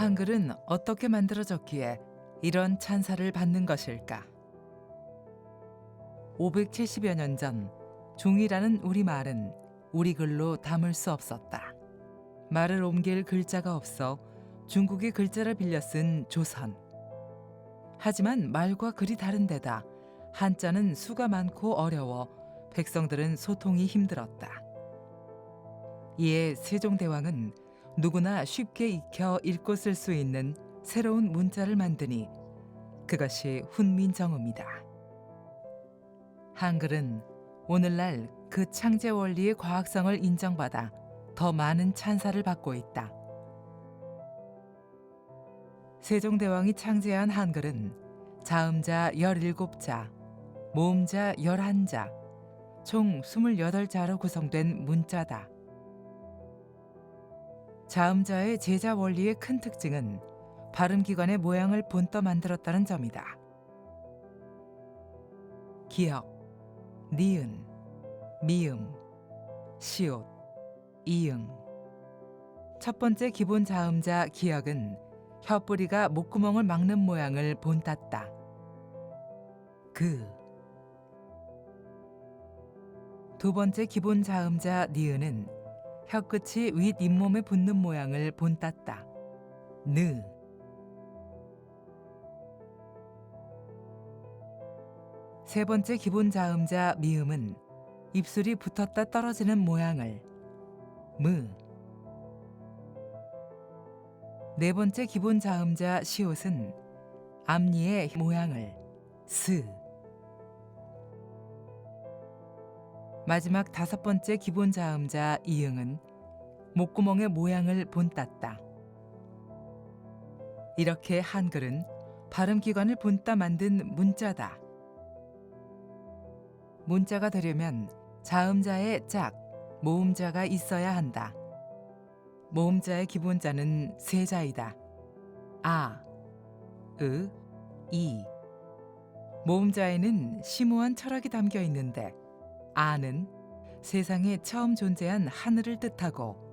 한글은 어떻게 만들어졌기에 이런 찬사를 받는 것일까? 570여 년전 종이라는 우리말은 우리 글로 담을 수 없었다. 말을 옮길 글자가 없어 중국의 글자를 빌려 쓴 조선. 하지만 말과 글이 다른 데다 한자는 수가 많고 어려워 백성들은 소통이 힘들었다. 이에 세종대왕은 누구나 쉽게 익혀 읽고 쓸 수 있는 새로운 문자를 만드니 그것이 훈민정음이다. 한글은 오늘날 그 창제 원리의 과학성을 인정받아 더 많은 찬사를 받고 있다. 세종대왕이 창제한 한글은 자음자 17자, 모음자 11자, 총 28자로 구성된 문자다. 자음자의 제자 원리의 큰 특징은 발음 기관의 모양을 본떠 만들었다는 점이다. 기역, 니은, 미음, 시옷, 이응. 첫 번째 기본 자음자 기역은 혀뿌리가 목구멍을 막는 모양을 본땄다. 그. 두 번째 기본 자음자 니은은 혀끝이 윗 잇몸에 붙는 모양을 본땄다. 느. 세 번째 기본 자음자 미음은 입술이 붙었다 떨어지는 모양을 무. 네 번째 기본 자음자 시옷은 앞니의 모양을 스. 마지막 다섯 번째 기본 자음자 이응은 목구멍의 모양을 본땄다. 이렇게 한글은 발음 기관을 본따 만든 문자다. 문자가 되려면 자음자의 짝, 모음자가 있어야 한다. 모음자의 기본자는 세 자이다. 아, 으, 이. 모음자에는 심오한 철학이 담겨 있는데 아는 세상에 처음 존재한 하늘을 뜻하고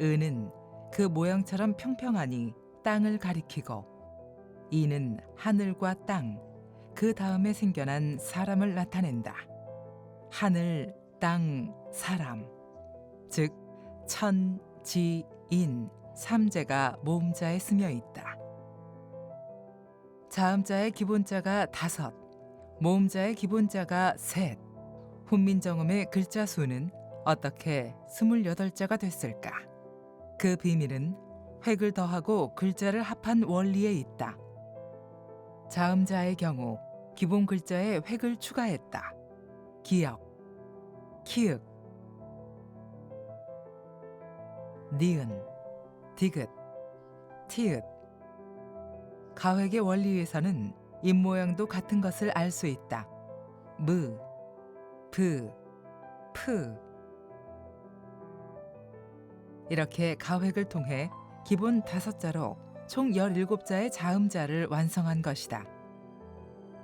은은 그 모양처럼 평평하니 땅을 가리키고 이는 하늘과 땅, 그 다음에 생겨난 사람을 나타낸다. 하늘, 땅, 사람. 즉 천, 지, 인 삼재가 모음자에 스며 있다. 자음자의 기본자가 다섯, 모음자의 기본자가 셋. 훈민정음의 글자 수는 어떻게 스물여덟 자가 됐을까? 그 비밀은 획을 더하고 글자를 합한 원리에 있다. 자음자의 경우 기본 글자에 획을 추가했다. 기역, 키읔, 니은, 디귿, 티읕. 가획의 원리에서는 입 모양도 같은 것을 알 수 있다. 무, 브, 프. 이렇게 가획을 통해 기본 다섯 자로 총 17자의 자음자를 완성한 것이다.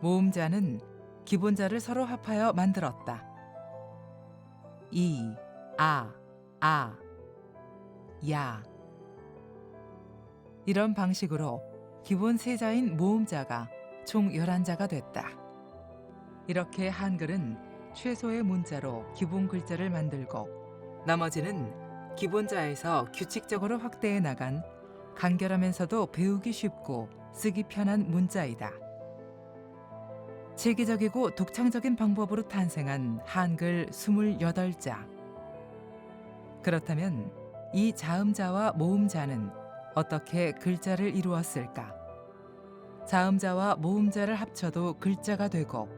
모음자는 기본자를 서로 합하여 만들었다. 이, 아, 아, 야. 이런 방식으로 기본 세자인 모음자가 총 11자가 됐다. 이렇게 한글은 최소의 문자로 기본 글자를 만들고 나머지는 기본자에서 규칙적으로 확대해 나간 간결하면서도 배우기 쉽고 쓰기 편한 문자이다. 체계적이고 독창적인 방법으로 탄생한 한글 28자. 그렇다면 이 자음자와 모음자는 어떻게 글자를 이루었을까? 자음자와 모음자를 합쳐도 글자가 되고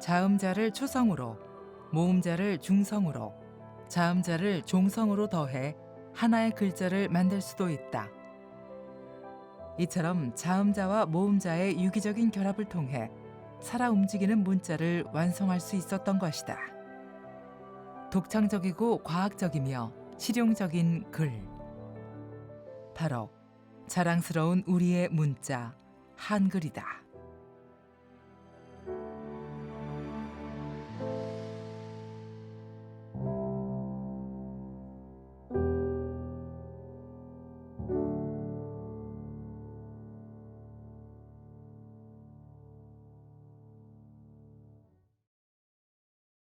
자음자를 초성으로 모음자를 중성으로 자음자를 종성으로 더해 하나의 글자를 만들 수도 있다. 이처럼 자음자와 모음자의 유기적인 결합을 통해 살아 움직이는 문자를 완성할 수 있었던 것이다. 독창적이고 과학적이며 실용적인 글. 바로 자랑스러운 우리의 문자 한글이다.